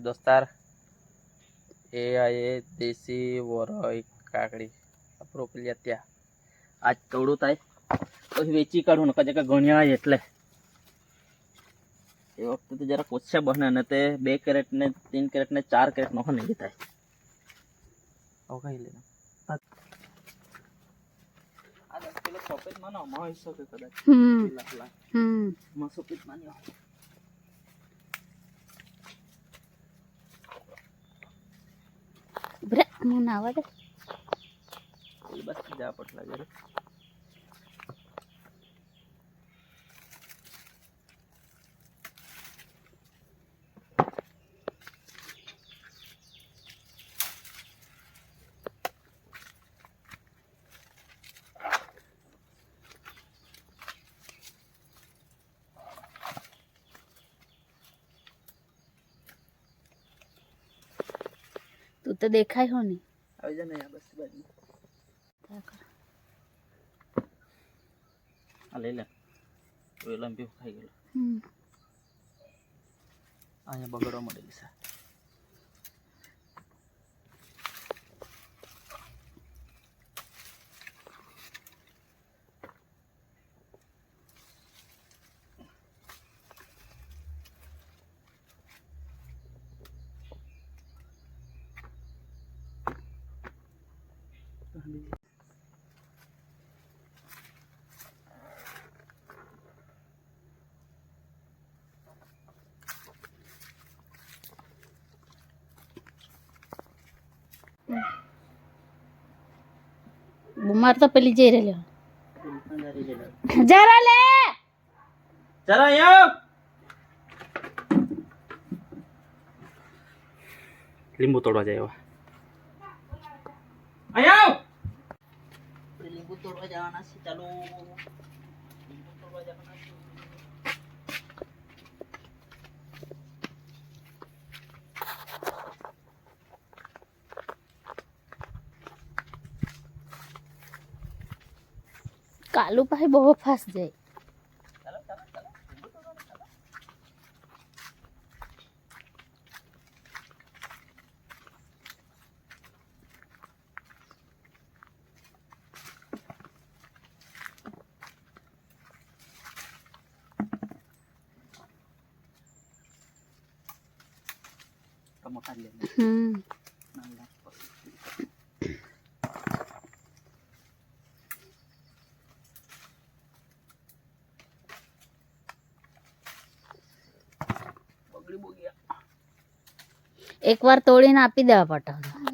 દોસ્તાર એ આ એ દેશી વરોય કાકડી આપણો પેલી ત્યાં આજ તોડું થાય પછી વેચી કાઢું ને કદાચ ગણ્યા હોય એટલે. એ વખતે તો જરાક ઓછા બને ને તે બે કેરેટ ને ત્રણ કેરેટ ને ચાર કેરેટ નો નહીં થાય. ખાઈ લે આ દસ કિલો સફેદમાં ના હોય શકે કદાચ. હમ. હમ. માં સોપેટમાં બ્રે દે બસ જા પટલા જરે તું તો દેખાય હો ને. આવી જા ને આ બસ બાજુ. આ લઈ લે. વેલમ બી ખાઈ ગયેલો. હમ. અહીંયા બગડવા મળેલી છે. બુમાર તો પેલી જઈ રહેલો જરી લે જરા આવ. લીંબુ તોડવા જાય એવા અહીંયા આવ. લીંબુ તોડવા જવાના છે ચાલો લીંબુ તોડવા જવાના છે. કાલુ પાસે બહુ ફાસ્ટ જાય બહુ ગયા એકવાર તોડીને આપી દેવા પટાવડા